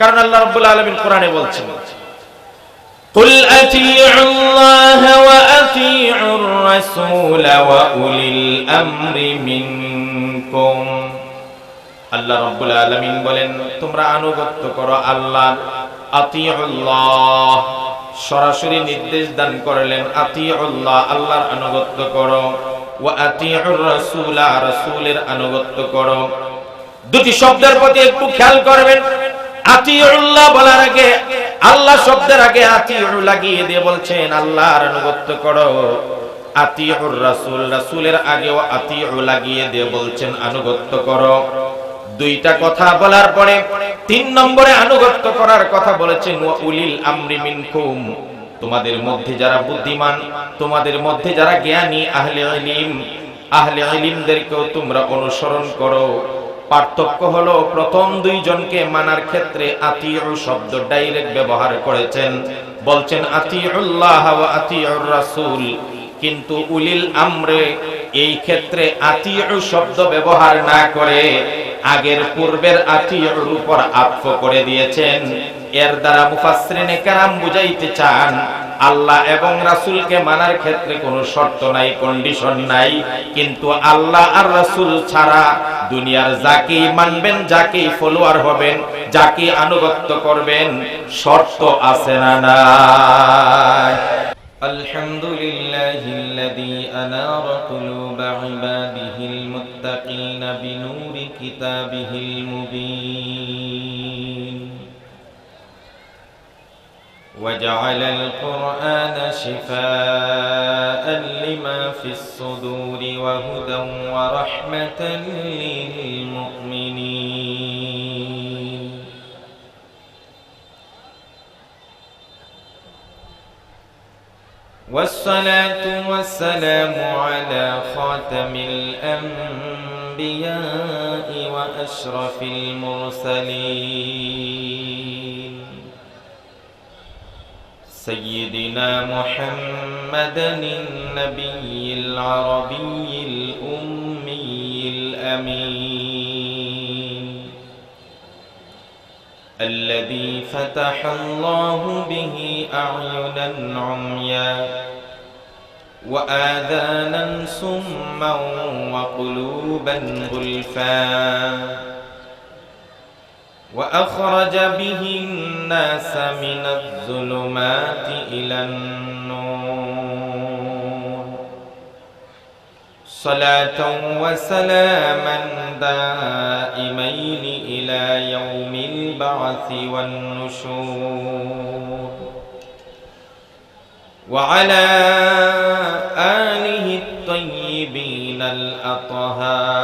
কারণ আল্লাহ রাব্বুল আলামিন কোরআনে বলছেন قل أطيعوا الله وأطيعوا الرسول وأولي الأمر منكم আল্লাহ রাব্বুল আলামিন বলেন তোমরা আনুগত্য করো আল্লাহ আতিউল্লাহ সরাসরি নির্দেশ দান করলেন আতিউল্লাহ আল্লাহর আনুগত্য করো ওয়া আতিউর রাসূলা রাসূলের আনুগত্য করো দুটি শব্দের প্রতি একটু খেয়াল করবেন আতিউল্লাহ বলার আগে, আল্লাহ শব্দের আগে আতিউ লাগিয়ে দিয়ে বলছেন, আল্লাহর আনুগত্য করো। আতিউর রাসূল, রাসূলের আগেও আতিউ লাগিয়ে দিয়ে বলছেন, আনুগত্য করো। দুইটা কথা বলার পরে তিন নম্বরে আনুগত্য করার কথা বলেছেন, ওয়া উলিল আমরি মিনকুম। তোমাদের মধ্যে যারা বুদ্ধিমান, তোমাদের মধ্যে যারা জ্ঞানী, আহলে ইলম, আহলে ইলমদেরকেও তোমরা অনুসরণ করো। পার্থক্য হলো প্রথম দুইজনকে মানার ক্ষেত্রে আতিউ শব্দ ডাইরেক্ট ব্যবহার করেছেন। বলছেন, আতিউল্লাহ আতিউর রাসূল। কিন্তু উলিল আমরে এই ক্ষেত্রে আতিউ শব্দ ব্যবহার না করে আগের পূর্বের আতিউর উপর আত্ম করে দিয়েছেন। এর দ্বারা মুফাসসিরিনে কেরাম বুঝাইতে চান আল্লাহ এবং রাসুলকে মানার ক্ষেত্রে কোনো শর্ত নাই কন্ডিশন নাই। কিন্তু আল্লাহ আর রাসুল ছাড়া দুনিয়ার যাকেই মানবেন, যাকেই ফলোয়ার হবেন যাকে আনুগত্য করবেন, শর্ত আছে না নাই। আলহামদুলিল্লাহি আল্লাযী আনারা কুলুবা ইবাদিহিল মুত্তাকিনা বিনুরি কিতাবিহিল মুবিন। وجعل القرآن شفاء لما في الصدور وهدى ورحمة للمؤمنين. والصلاة والسلام على خاتم الأنبياء وأشرف المرسلين. سيدنا محمد النبي العربي الأمي الأمين. الذي فتح الله به أعينا عميا وآذانا سما وقلوبا غلفا. وأخرج به الناس من الظلمات إلى النور. صلاة وسلاما دائمين إلى يوم البعث والنشور. وعلى آله الطيبين الأطهار.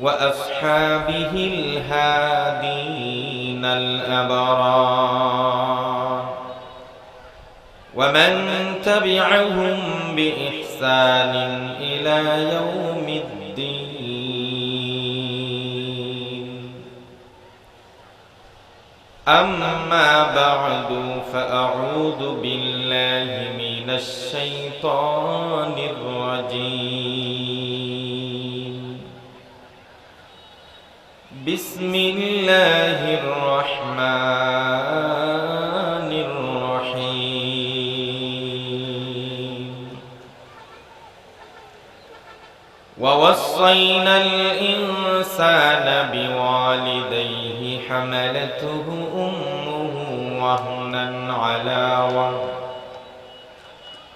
وأصحابه الهادين الأبرار. ومن تبعهم بإحسان إلى يوم الدين. أما بعد فأعوذ بالله من الشيطان الرجيم. بسم الله الرحمن الرحيم. ووصينا الإنسان بوالديه حملته أمه وهنا على وهن.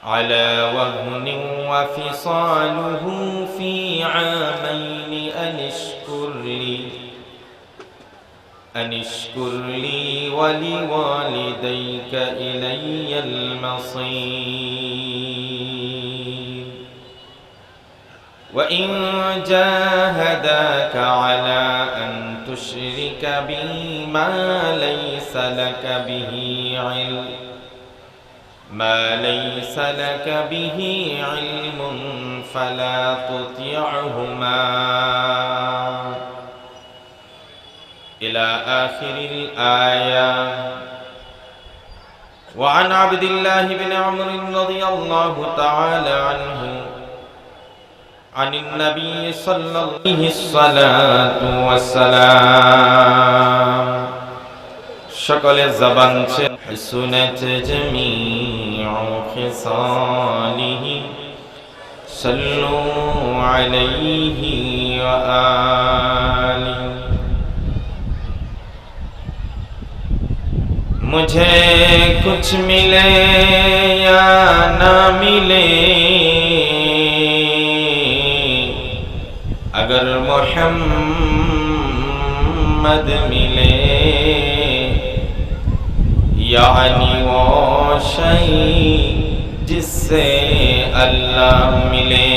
على وهن وفصاله في عامين أن اشكر لي أن اشكر لي ولوالديك إلي المصير. وإن جاهداك على أن تشرك بي ما ليس لك به علم ما ليس لك به علم فلا تطيعهما إلى آخر الآية وعن عبد الله بن عمر رضي الله تعالى عنه عن النبي صلى الله عليه الصلاة والسلام شكل الزبان حسنت جميع خصاله صلوا عليه وآله मुझे कुछ मिले या ना मिले अगर मोहम्मद मिले यानी वो शई जिससे अल्लाह मिले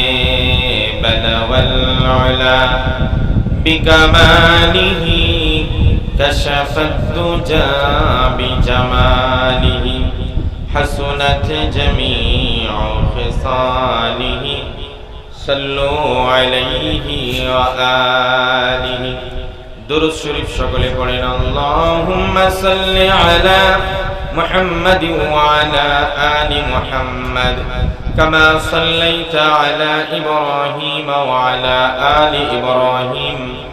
बलवल्ला बिकमालिही كشف الدجى بجماله حسنت جميع خصاله. صلوا عليه وآله. درود شريف شكل قرن اللهم صل على محمد وعلى آل محمد. كما صليت على إبراهيم وعلى آل إبراهيم.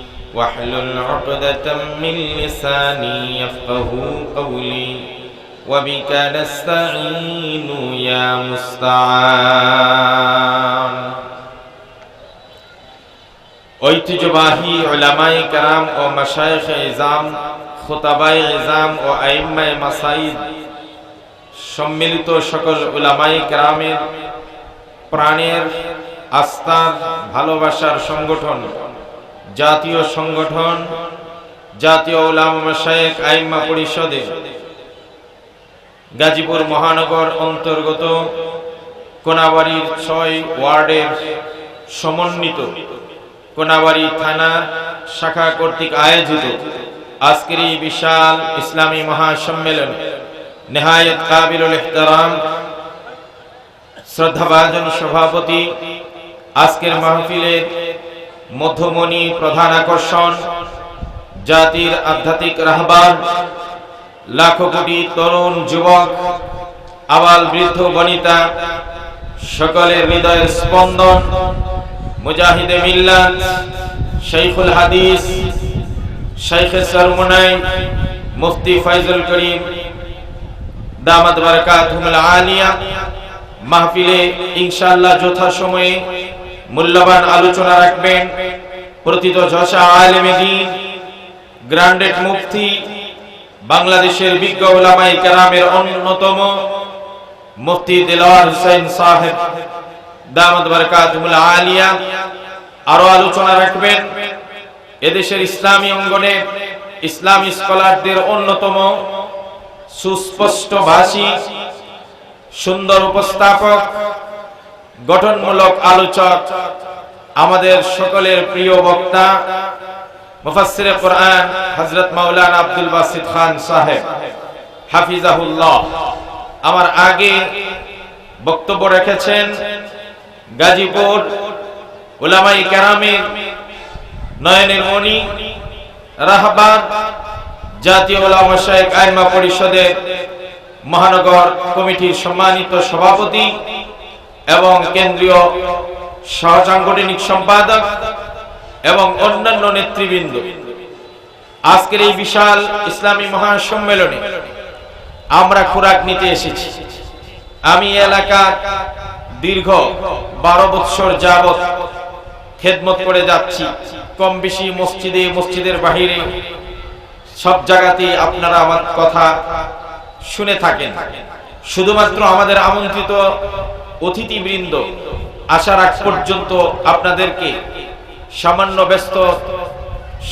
واحلل عقدة من لساني يفقه قولي وبك نستعين يا مستعان ঐতিহ্যবাহী ওলামাই কারাম ও মাশায়েখ ইজাম খুতাবাই ইজাম ও আইম্মায় মাসাইদ সম্মিলিত সকল উলামাই কারামের প্রাণের আস্থার ভালোবাসার সংগঠন জাতীয় সংগঠন, জাতীয় উলামা শায়েখ আইম্মা পরিষদে গাজীপুর মহানগর অন্তর্গত কোনাবাড়ির ছয় ওয়ার্ডের সমন্বিত কোনাবাড়ি থানার শাখা কর্তৃক আয়োজিত আজকের এই বিশাল ইসলামী মহাসম্মেলন নেহায়ত কাবিলুল ইহতারাম শ্রদ্ধাভাজন সভাপতি আজকের মাহফিলের মধ্যমণি প্রধান আকর্ষণ, জাতির আধ্যাত্মিক রাহবার লাখো কোটি তরুণ যুবক, আবাল বৃদ্ধ বনিতা, সকলের হৃদয়ের স্পন্দন, মুজাহিদে মিল্লাত শৈখুল হাদিস শৈখে সরমুনাই, মুফতি ফয়জুল করিম, দামাত বারাকাতুহুল আলিয়া, মাহফিলে ইনশাআল্লাহ যথাসময়ে মূল্যবান আলোচনা রাখবেন। প্রতিত আলেমে দিন গ্রান্ডেড মুফতি, বাংলাদেশের বিজ্ঞ ওলামাই কেরামের অন্যতম মুফতি দিলওয়ার হুসাইন সাহেব দামদ বরকাতুল আলিয়া। আরও আলোচনা রাখবেন। এদেশের ইসলামী অঙ্গনে ইসলামী স্কলারদের অন্যতম সুস্পষ্ট ভাষী, সুন্দর উপস্থাপক গঠনমূলক আলোচক, আমাদের সকলের প্রিয় বক্তা, মুফাসসিরে কোরআন, হযরত মাওলানা আব্দুল বাসিত খান সাহেব, হাফিজাহুল্লাহ। আমার আগে বক্তব্য রেখেছেন গাজীপুর উলামাই কেরামের নয়নের মণি, রাহবার জাতীয় উলামা শায়েখ আইমা পরিষদের মহানগর কমিটির সম্মানিত সভাপতি এবং কেন্দ্রীয় সহসাংগঠনিক সম্পাদক এবং অন্যান্য নেতৃবৃন্দ। আজকের এই বিশাল ইসলামী মহাসম্মেলনে আমরা খোরাক নিতে এসেছি। আমি এলাকার দীর্ঘ বারো বৎসর যাবৎ খেদমত করে যাচ্ছি। কম বেশি মসজিদে, মসজিদের বাহিরে সব জায়গাতে আপনারা আমার কথা শুনে থাকেন। শুধুমাত্র আমাদের আমন্ত্রিত অতিথিবৃন্দ, আসার আগ পর্যন্ত আপনাদেরকে সামান্য ব্যস্ত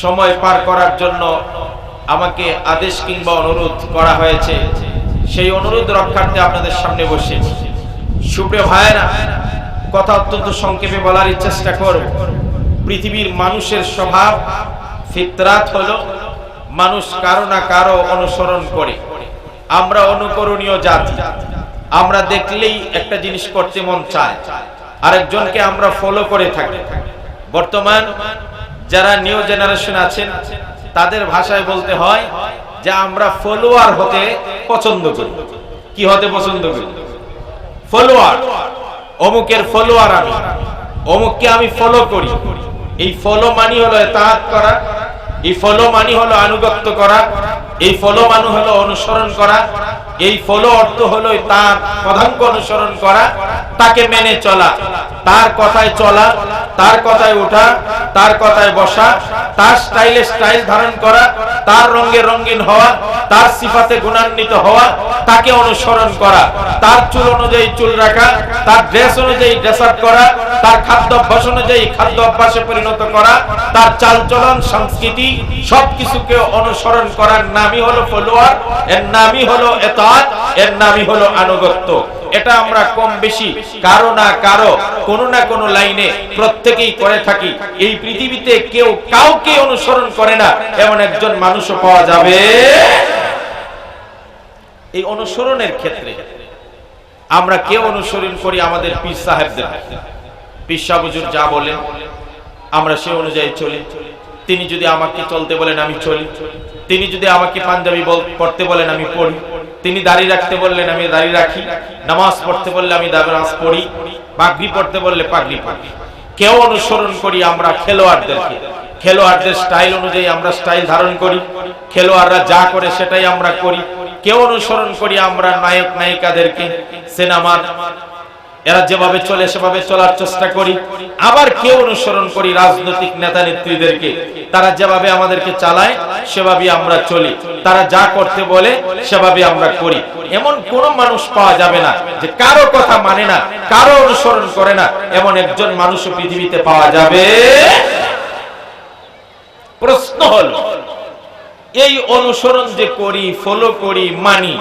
সময় পার করার জন্য আমাকে আদেশ কিংবা অনুরোধ করা হয়েছে। সেই অনুরোধ রক্ষার্থে আপনাদের সামনে বসে। সুপ্রিয় ভাইয়েরা, কথা অত্যন্ত সংক্ষেপে বলার চেষ্টা করব। পৃথিবীর মানুষের স্বভাব, ফিতরাত হলো মানুষ কারও না কারও অনুসরণ করে। আমরা অনুকরণীয় জাতি। আমরা দেখলেই একটা জিনিস করতে মন চায়। আরেকজনকে আমরা ফলো করে থাকি। বর্তমান যারা নিউ জেনারেশন আছেন, তাদের ভাষায় বলতে হয় যে আমরা ফলোয়ার হতে পছন্দ করি। কি হতে পছন্দ করি? ফলোয়ার অমুকের ফলোয়ার আমি। অমুককে আমি ফলো করি। এই ফলো মানি হলো এতাহাত করা। এই ফলো মানি হলো আনুগত্য করা। এই ফলো মানি হলো অনুসরণ করা। এই ফলো অর্থ হলো তার পদাঙ্ক অনুসরণ করা, তাকে মেনে চলা। তার কথায় চলা, তার কথায় ওঠা, তার কথায় বসা, তার স্টাইলে স্টাইল ধারণ করা, তার রঙে রঙিন হওয়া, তার সিফাতে গুণান্বিত হওয়া, তাকে অনুসরণ করা। তার চুল অনুযায়ী চুল রাখা, তার ড্রেস অনুযায়ী ড্রেস আপ করা, তার খাদ্য অভ্যাস অনুযায়ী খাদ্য অভ্যাসে পরিণত করা, তার চালচলন, সংস্কৃতি, সবকিছুকে অনুসরণ করার নামই হলো ফলোয়ার এর নামই হলো এতাত এর নামই হলো আনুগত্য। এটা আমরা কম বেশি, কারও না কারও, কোনো না কোনো লাইনে প্রত্যেকেই করে থাকি। এই পৃথিবীতে কেউ কাউকে অনুসরণ করে না, এমন একজন মানুষও পাওয়া যাবে। এই অনুসরণের ক্ষেত্রে আমরা কে অনুসরণ করি আমাদের পীর সাহেবদের। পীর সাহেব হুজুর যা বলেন, আমরা সে অনুযায়ী চলি। তিনি যদি আমাকে চলতে বলেন আমি চলি। তিনি যদি আমাকে পাঞ্জাবি পড়তে বলেন আমি পড়ি। তিনি দাঁড়িয়ে রাখতে বললেন, আমি দাঁড়িয়ে রাখি। নামাজ পড়তে বললে, আমি নামাজ পড়ি। পাগড়ি পড়তে বললে, পাগড়ি পড়ি। কেউ অনুসরণ করি আমরা খেলোয়াড়দেরকে। খেলোয়াড়দের স্টাইল অনুযায়ী আমরা স্টাইল ধারণ করি। খেলোয়াড়রা যা করে সেটাই আমরা করি। কেউ অনুসরণ করি আমরা নায়ক নায়িকাদেরকে সিনেমার এরা যেভাবে চলে, সেভাবে চলার চেষ্টা করি। আবার কেউ অনুসরণ করি রাজনৈতিক নেতা নেত্রীদেরকে। তারা যেভাবে আমাদেরকে চালায় সেভাবে আমরা চলি। তারা যা করতে বলে সেভাবে আমরা করি। এমন কোন মানুষ পাওয়া যাবে না যে কারও কথা মানে না, কারও অনুসরণ করে না। এমন একজন মানুষ পৃথিবীতে পাওয়া যাবে? প্রশ্ন হলো এই অনুসরণ যে করি ফলো করি, মানি,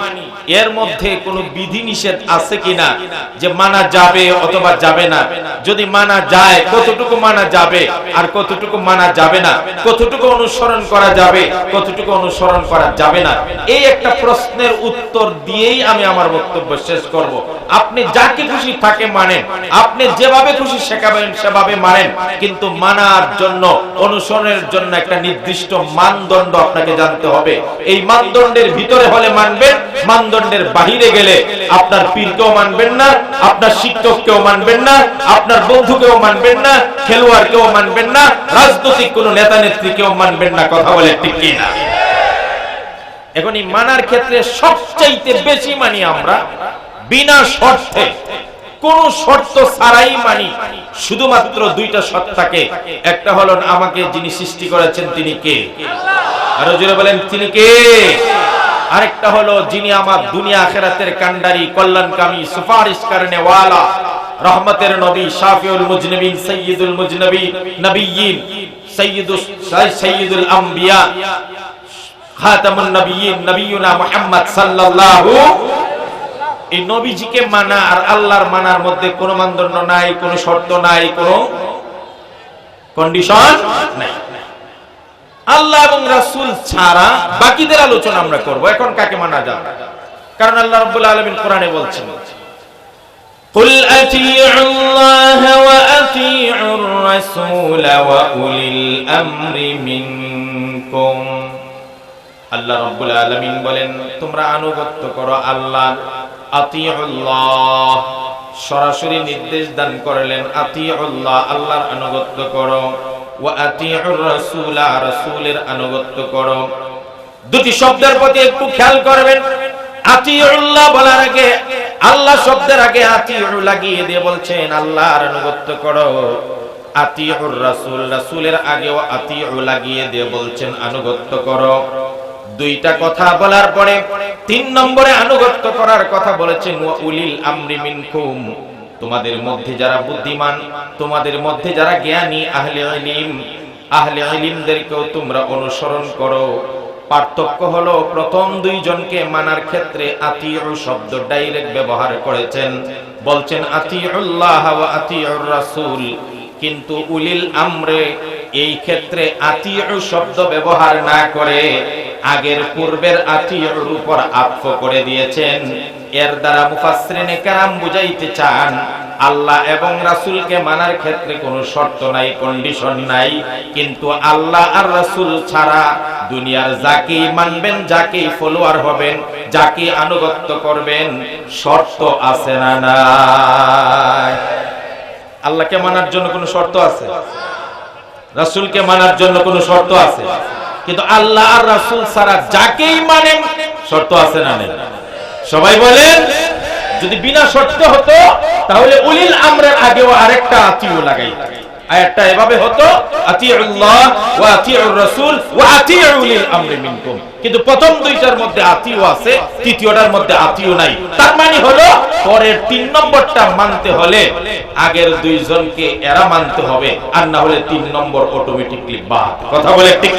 এর মধ্যে কোনো বিধি নিষেধ আছে কিনা? যে মানা যাবে অথবা যাবে না। যদি মানা যায়, কতটুকু মানা যাবে আর কতটুকু মানা যাবে না? কতটুকু অনুসরণ করা যাবে, কতটুকু অনুসরণ করা যাবে না? এই একটা প্রশ্নের উত্তর দিয়েই আমি আমার বক্তব্য শেষ করব। আপনি যাকে খুশি থাকে মানেন। আপনি যেভাবে খুশি শেখাবেন সেভাবে মানেন। কিন্তু মানার জন্য, অনুসরণের জন্য একটা নির্দিষ্ট মানদণ্ড আপনাকে জানতে হবে। এই মানদণ্ডের ভিতরে হলে মানবেন, মানদণ্ডের বাহিরে গেলে আপনার পীরকেও মানবেন না, আপনার শিক্ষককেও মানবেন না, আপনার বন্ধুকেও মানবেন না, খেলোয়াড়কেও মানবেন না, রাজনৈতিক কোন নেতা নেত্রীকেও মানবেন না, কথা বলে ঠিক না এখন এই মানার ক্ষেত্রে সবচাইতে বেশি মানি আমরা বিনা শর্তে, কোন শর্ত ছাড়াই মানি। শুধুমাত্র দুইটা থাকে। একটা হলো আমাকে যিনি সৃষ্টি করেছেন তিনি কে? আরও জোরে বলেন, তিনি কে? আরেকটা হলো যিনি আমার দুনিয়া আখেরাতের কান্ডারি কল্যাণকামী, সুপারিশ কারণে ওয়ালা, রহমতের নবী, শাফিউল মুজনবিন সৈয়দুল মুজনবী নবিয়িন সৈয়দুল সৈয়দুল আম্বিয়া, খাতামুন নবিয়িন নবিয়ুনা মুহাম্মদ সাল্লাল্লাহু এই নবীজিকে মানা আর আল্লাহর মানার মধ্যে কোনো মানদণ্ড নাই, কোনো শর্ত নাই, কোনো কন্ডিশন নাই। আল্লাহ এবং রাসূল ছাড়া বাকিদের আলোচনা আমরা করব এখন কাকে মানা যাবে কারণ আল্লাহ রাব্বুল আলামিন কোরআনে বলছেন قل أطيعوا الله وأطيعوا الرسول وأولي الأمر منكم আল্লাহ রাব্বুল আলামিন বলেন তোমরা আনুগত্য করো আল্লাহ আতিউল্লাহ সরাসরি নির্দেশ দান করলেন আতিউল্লাহ আল্লাহর আনুগত্য করো ওয়া আতিউর রাসূলা দুটি শব্দের প্রতি একটু খেয়াল করবেন। আতিউল্লাহ বলার আগে, আল্লাহ শব্দের আগে আতিউ লাগিয়ে দিয়ে বলছেন, আল্লাহর আনুগত্য করো। আতিউর রাসূল, রাসূলের আগেও আতিউ লাগিয়ে দিয়ে বলছেন, আনুগত্য করো। দুইটা কথা বলার পরে, তিন নম্বরে আনুগত্য করার কথা বলেছেন উলিল আমরি মিনকুম। তোমাদের মধ্যে যারা বুদ্ধিমান, তোমাদের মধ্যে যারা জ্ঞানী, আহলে ইলম, আহলে ইলমদেরকেও তোমরা অনুসরণ করো। পার্থক্য হলো, প্রথম দুইজনকে মানার ক্ষেত্রে আতিউ শব্দ ডাইরেক্ট ব্যবহার করেছেন। বলছেন, আতিউল্লাহ আতিউর রাসূল। কিন্তু উলিল আমরে এই ক্ষেত্রে আতিউ শব্দ ব্যবহার না করে আগের পূর্বের আতিউর উপর আত্ম করে দিয়েছেন। এর দ্বারা মুফাসসিরিনে কেরাম বুঝাইতে চান, আল্লাহ এবং রাসূলকে মানার ক্ষেত্রে কোনো শর্ত নাই কন্ডিশন নাই, কিন্তু আল্লাহ আর রাসূল ছাড়া দুনিয়ার যাকেই মানবেন, যাকেই ফলোয়ার হবেন যাকে আনুগত্য করবেন, শর্ত আছে না নাই? আল্লাহকে মানার জন্য কোনো শর্ত আছে? রাসূলকে মানার জন্য কোনো শর্ত আছে? কিন্তু আল্লাহ আর রাসূল ছাড়া যাকেই মানেন, শর্ত আছে না নেই? সবাই বলেন, যদি বিনা শর্তে হতো, তাহলে উলিল আমরের আগেও আরেকটা আতিউ লাগাই আয়াতটা এভাবে হতো, আতিউল্লাহ ওয়া আতিউর রাসূল ওয়া আমরি মিনকুম। কিন্তু প্রথম দুইটার মধ্যে আতিউ আছে, তৃতীয়টার মধ্যে আতিউ নাই। তার মানে হলো, পরের তিন নম্বরটা মানতে হলে আগের দুইজনকে এরা মানতে হবে, আর না হলে তিন নম্বর অটোমেটিকলি বাদ। কথা বলে ঠিক?